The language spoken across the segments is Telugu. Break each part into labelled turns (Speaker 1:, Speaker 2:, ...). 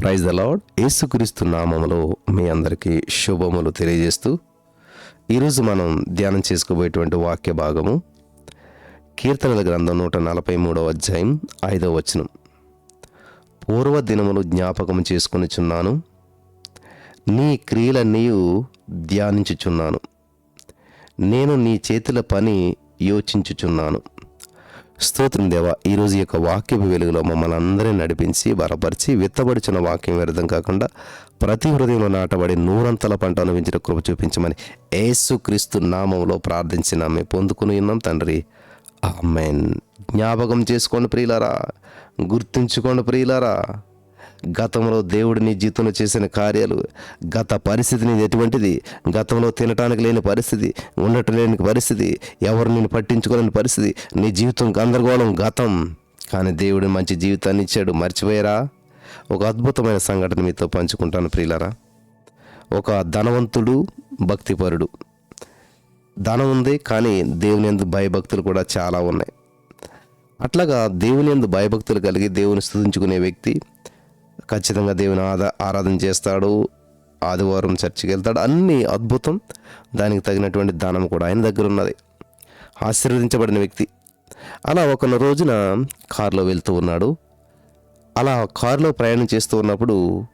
Speaker 1: ప్రైజ్ అలాడ్ యేసుక్రీస్తు నామములో మీ అందరికీ శుభములు తెలియజేస్తూ ఈరోజు మనం ధ్యానం చేసుకోబోయేటువంటి వాక్య భాగము కీర్తనల గ్రంథం నూట నలభై మూడవ అధ్యాయం ఐదవ వచనం. పూర్వ దినములు జ్ఞాపకం చేసుకునిచున్నాను నీ క్రియలన్నీ ధ్యానించుచున్నాను నేను నీ చేతుల పని యోచించుచున్నాను. స్తోత్రం దేవ. ఈరోజు యొక్క వాక్యపు వెలుగులో మమ్మల్ని అందరినీ నడిపించి బలపరిచి విత్తబడిచిన వాక్యం వ్యర్థం కాకుండా ప్రతి హృదయంలో నాటబడి నూరంతల పంట అనుభవించిన కృప చూపించమని యేసుక్రీస్తు నామంలో ప్రార్థించిన మేము పొందుకుని ఉన్నాం తండ్రి. ఆమెన్. జ్ఞాపకం చేసుకోండి ప్రియులారా. గుర్తుంచుకోండి ప్రియులారా. గతంలో దేవుడు నీ జీవితంలో చేసిన కార్యాలు గత పరిస్థితి నీది ఎటువంటిది గతంలో తినటానికి లేని పరిస్థితి ఉండటం లేని పరిస్థితి ఎవరు నేను పట్టించుకోలేని పరిస్థితి నీ జీవితం గందరగోళం గతం. కానీ దేవుడు మంచి జీవితాన్ని ఇచ్చాడు. మర్చిపోయారా? ఒక అద్భుతమైన సంఘటన మీతో పంచుకుంటాను ప్రియులరా. ఒక ధనవంతుడు భక్తిపరుడు. ధనం ఉంది కానీ దేవుని ఎందు భయభక్తులు కూడా చాలా ఉన్నాయి. అట్లాగా దేవుని ఎందు భయభక్తులు కలిగి దేవుని స్థుతించుకునే వ్యక్తి ఖచ్చితంగా దేవుని ఆదా ఆరాధన చేస్తాడు. ఆదివారం చర్చికి వెళ్తాడు. అన్ని అద్భుతం. దానికి తగినటువంటి దానం కూడా ఆయన దగ్గర ఉన్నది. ఆశీర్వదించబడిన వ్యక్తి. అలా ఒక రోజున కారులో వెళ్తూ ఉన్నాడు. అలా కారులో ప్రయాణం చేస్తూ ఉన్నప్పుడు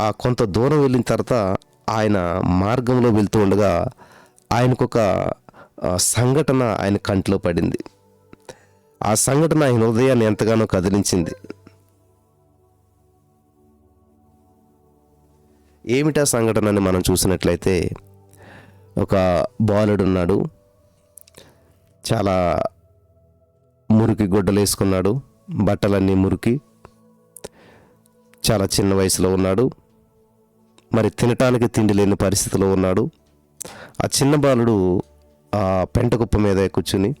Speaker 1: ఆ కొంత దూరం వెళ్ళిన తర్వాత ఆయన మార్గంలో వెళ్తూ ఉండగా ఆయనకొక సంఘటన ఆయన కంటిలో పడింది. ఆ సంఘటన ఆయన హృదయాన్ని ఎంతగానో కదిలించింది. ఏమిటా సంఘటన అని మనం చూసినట్లయితే ఒక బాలుడు ఉన్నాడు చాలా మురికి గొడ్డలు వేసుకున్నాడు బట్టలన్నీ మురికి. చాలా చిన్న వయసులో ఉన్నాడు. మరి తినటానికి తిండి లేని పరిస్థితిలో ఉన్నాడు. ఆ చిన్న బాలుడు ఆ పెంట కుప్ప మీద కూర్చుని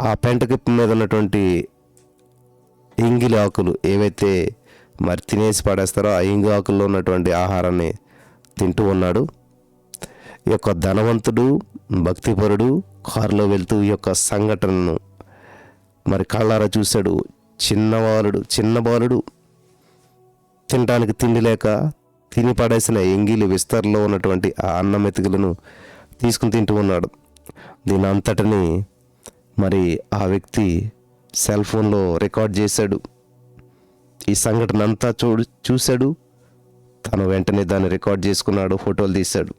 Speaker 1: ఆ పెంట కుప్ప మీద ఉన్నటువంటి ఎంగిలి ఆకులు ఏవైతే మరి తినేసి పడేస్తారో ఆ ఎంగి ఆకుల్లో ఉన్నటువంటి ఆహారాన్ని తింటూ ఉన్నాడు. ఈ యొక్క ధనవంతుడు భక్తిపరుడు కారులో వెళ్తూ ఈ యొక్క సంఘటనను మరి కళ్ళారా చూశాడు. చిన్న బాలుడు చిన్న బాలుడు తినడానికి తిండి లేక తిని పడేసిన ఎంగిలి విస్తరలో ఉన్నటువంటి ఆ అన్నం మెతుకులను తీసుకుని తింటూ ఉన్నాడు. దీని అంతటిని మరి ఆ వ్యక్తి సెల్ ఫోన్లో రికార్డ్ చేశాడు. ఈ సంఘటన అంతా చూడు చూశాడు. తను వెంటనే దాన్ని రికార్డ్ చేసుకున్నాడు ఫోటోలు తీశాడు.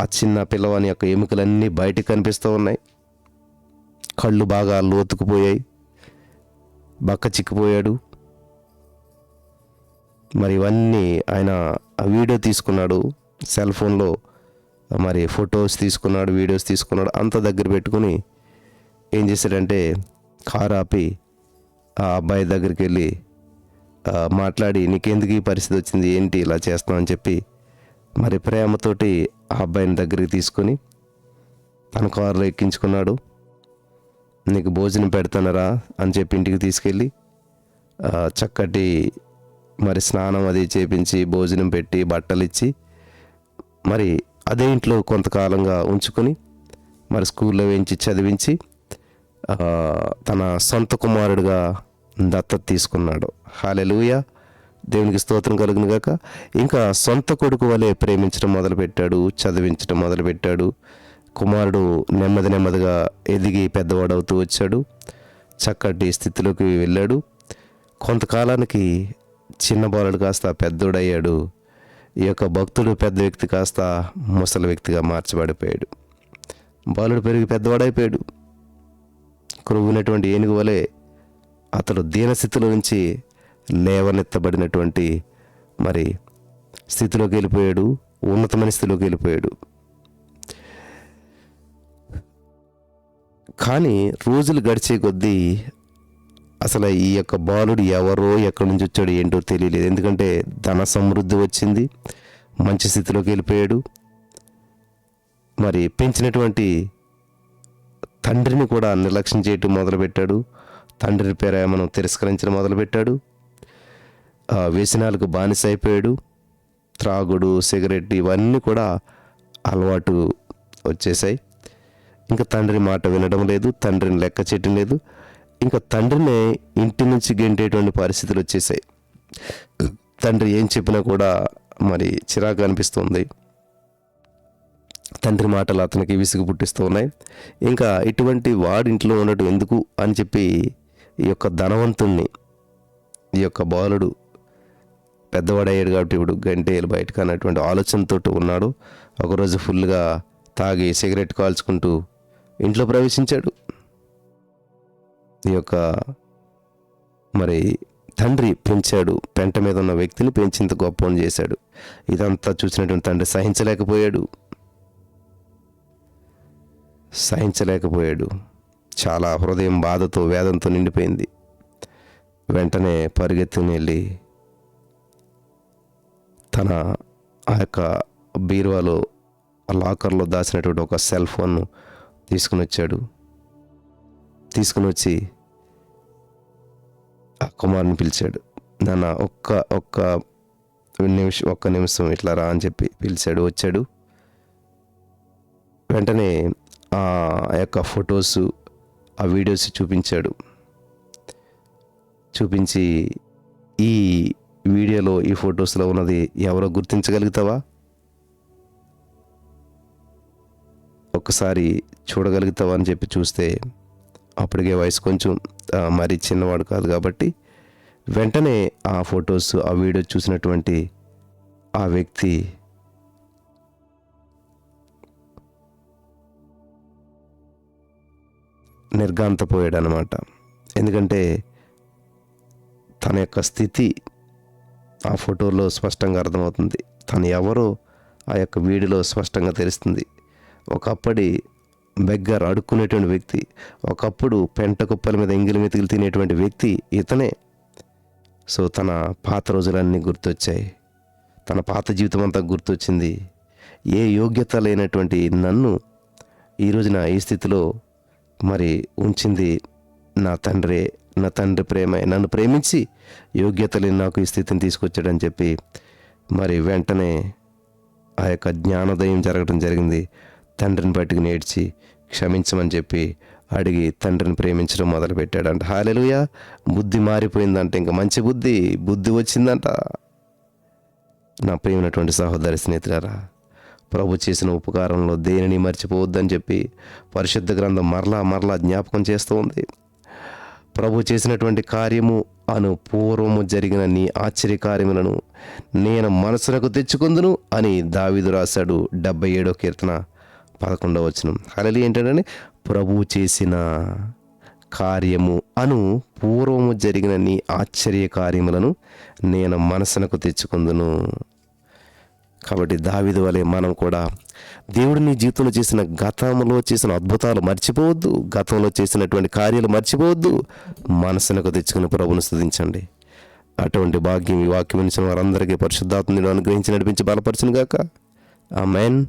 Speaker 1: ఆ చిన్న పిల్లవాని యొక్క ఎముకలన్నీ బయటికి కనిపిస్తూ ఉన్నాయి. కళ్ళు బాగా లోతుకుపోయాయి. బక్క చిక్కిపోయాడు. మరి ఇవన్నీ ఆయన ఆ వీడియో తీసుకున్నాడు. సెల్ ఫోన్లో మరి ఫొటోస్ తీసుకున్నాడు వీడియోస్ తీసుకున్నాడు. అంత దగ్గర పెట్టుకుని ఏం చేశాడంటే కారు ఆపి ఆ అబ్బాయి దగ్గరికి వెళ్ళి మాట్లాడి నీకెందుకు ఈ పరిస్థితి వచ్చింది? ఏంటి ఇలా చేస్తున్నావు? అని చెప్పి మరి ప్రేమతోటి ఆ అబ్బాయిని దగ్గరికి తీసుకొని తన కారులో ఎక్కించుకున్నాడు. నీకు భోజనం పెడతానరా? అని చెప్పి ఇంటికి తీసుకెళ్ళి చక్కటి మరి స్నానం అది చేపించి భోజనం పెట్టి బట్టలు ఇచ్చి మరి అదే ఇంట్లో కొంతకాలంగా ఉంచుకొని మరి స్కూల్లో వేయించి చదివించి తన సొంత కుమారుడిగా దత్తత తీసుకున్నాడు. హాలెలూయ దేవునికి స్తోత్రం కలుగును గాక. ఇంకా సొంత కొడుకు వలె ప్రేమించడం మొదలుపెట్టాడు చదివించడం మొదలుపెట్టాడు. కుమారుడు నెమ్మది నెమ్మదిగా ఎదిగి పెద్దవాడవుతూ వచ్చాడు. చక్కటి స్థితిలోకి వెళ్ళాడు. కొంతకాలానికి చిన్న బాలుడు కాస్త పెద్దోడయ్యాడు. ఈ యొక్క భక్తుడు పెద్ద వ్యక్తి కాస్త ముసలి వ్యక్తిగా మార్చబడిపోయాడు. బాలుడు పెరిగి పెద్దవాడైపోయాడు. క్రొవ్వినటువంటి ఏనుగు వలె అతడు దీనస్థితిలో నుంచి లేవనెత్తబడినటువంటి మరి స్థితిలోకి వెళ్ళిపోయాడు ఉన్నతమైన స్థితిలోకి వెళ్ళిపోయాడు. కానీ రోజులు గడిచే కొద్దీ అసలు ఈ యొక్క బాలుడు ఎవరో ఎక్కడి నుంచి వచ్చాడు ఏంటో తెలియలేదు. ఎందుకంటే ధన సమృద్ధి వచ్చింది మంచి స్థితిలోకి వెళ్ళిపోయాడు. మరి పెంచినటువంటి తండ్రిని కూడా నిర్లక్ష్యం చేయటం మొదలుపెట్టాడు. తండ్రిని ప్రేమను తిరస్కరించడం మొదలుపెట్టాడు. వ్యసనాలకు బానిస అయిపోయాడు. త్రాగుడు సిగరెట్ ఇవన్నీ కూడా అలవాటు వచ్చేసాయి ఇంకా తండ్రి మాట వినడం లేదు తండ్రిని లెక్క చేయటం లేదు. ఇంకా తండ్రినే ఇంటి నుంచి గెంటేటువంటి పరిస్థితులు వచ్చేసాయి తండ్రి ఏం చెప్పినా కూడా మరి చిరాకు అనిపిస్తుంది. తండ్రి మాటలు అతనికి విసుగు పుట్టిస్తూ ఉన్నాయి. ఇంకా ఇటువంటి వాడింట్లో ఉండటం ఎందుకు అని చెప్పి ఈ యొక్క ధనవంతుణ్ణి ఈ యొక్క బాలుడు పెద్దవాడయ్యాడు కాబట్టి ఇప్పుడు గంటేలు బయటకు అన్నటువంటి ఆలోచనతో ఉన్నాడు. ఒకరోజు ఫుల్గా తాగి సిగరెట్ కాల్చుకుంటూ ఇంట్లో ప్రవేశించాడు. ఈ యొక్క మరి తండ్రి పెంచాడు పెంట మీద ఉన్న వ్యక్తిని పెంచింత గొప్పని చేశాడు. ఇదంతా చూసినటువంటి తండ్రి సహించలేకపోయాడు. సహించలేకపోయాడు. చాలా హృదయం బాధతో వేదంతో నిండిపోయింది. వెంటనే పరిగెత్తుని వెళ్ళి తన ఆ యొక్క బీరువాలో ఆ లాకర్లో దాచినటువంటి ఒక సెల్ ఫోన్ను తీసుకుని వచ్చాడు. తీసుకుని వచ్చి ఆ కుమార్ని పిలిచాడు. నాన్న ఒక్క ఒక్క నిమిషం ఒక్క నిమిషం ఇట్లా రా అని చెప్పి పిలిచాడు వచ్చాడు. వెంటనే ఆ యొక్క ఫొటోస్ ఆ వీడియోస్ చూపించాడు. చూపించి ఈ వీడియోలో ఈ ఫొటోస్లో ఉన్నది ఎవరో గుర్తించగలుగుతావా? ఒక్కసారి చూడగలుగుతావా అని చెప్పి చూస్తే అప్పటికే వయసు కొంచెం మరీ మరి చిన్నవాడు కాదు కాబట్టి వెంటనే ఆ ఫొటోస్ ఆ వీడియో చూసినటువంటి ఆ వ్యక్తి నిర్గాంతపోయాడు అనమాట ఎందుకంటే తన యొక్క స్థితి ఆ ఫోటోలో స్పష్టంగా అర్థమవుతుంది. తను ఎవరో ఆ యొక్క వీడియోలో స్పష్టంగా తెలుస్తుంది. ఒకప్పటి బెగ్గర్ అడుక్కునేటువంటి వ్యక్తి ఒకప్పుడు పెంట కుప్పల మీద ఎంగిలి మెతుకులు తినేటువంటి వ్యక్తి ఇతనే. సో తన పాత రోజులన్నీ గుర్తొచ్చాయి. తన పాత జీవితం అంతా గుర్తొచ్చింది. ఏ యోగ్యత లేనటువంటి నన్ను ఈ రోజున ఈ స్థితిలో మరి ఉంచింది నా తండ్రే నా తండ్రి ప్రేమ నన్ను ప్రేమించి యోగ్యత లేని నాకు ఈ స్థితిని తీసుకొచ్చాడని చెప్పి మరి వెంటనే ఆ యొక్క జ్ఞానోదయం జరగడం జరిగింది. తండ్రిని బయటకు నేడ్చి క్షమించమని చెప్పి అడిగి తండ్రిని ప్రేమించడం మొదలుపెట్టాడంట. హాలెలుయ! బుద్ధి మారిపోయిందంట. ఇంకా మంచి బుద్ధి బుద్ధి వచ్చిందంట. నా ప్రేమైనటువంటి సహోదరి స్నేహితులారా ప్రభు చేసిన ఉపకారంలో దేనిని మర్చిపోవద్దని చెప్పి పరిశుద్ధ గ్రంథం మరలా మరలా జ్ఞాపకం చేస్తూ ఉంది. ప్రభు చేసినటువంటి కార్యము అను పూర్వము జరిగిన నీ ఆశ్చర్య కార్యములను నేను మనసులకు తెచ్చుకుందును అని దావిదు రాశాడు డెబ్బై ఏడో కీర్తన పదకొండవ వచనం. అలలి ఏంటంటే ప్రభు చేసిన కార్యము అను పూర్వము జరిగిన నీ ఆశ్చర్య కార్యములను నేను మనసునకు తెచ్చుకుందును. కాబట్టి దావిది వలె మనం కూడా దేవుడు నీ జీవితంలో చేసిన గతంలో చేసిన అద్భుతాలు మర్చిపోవద్దు గతంలో చేసినటువంటి కార్యాలు మర్చిపోవద్దు మనసునకు తెచ్చుకుని ప్రభును స్థుతించండి. అటువంటి భాగ్యం ఈ వాక్యం వినిచిన వారందరికీ పరిశుద్ధాత్మ అనుగ్రహించి నడిపించి బలపరచును గాక ఆ మెయిన్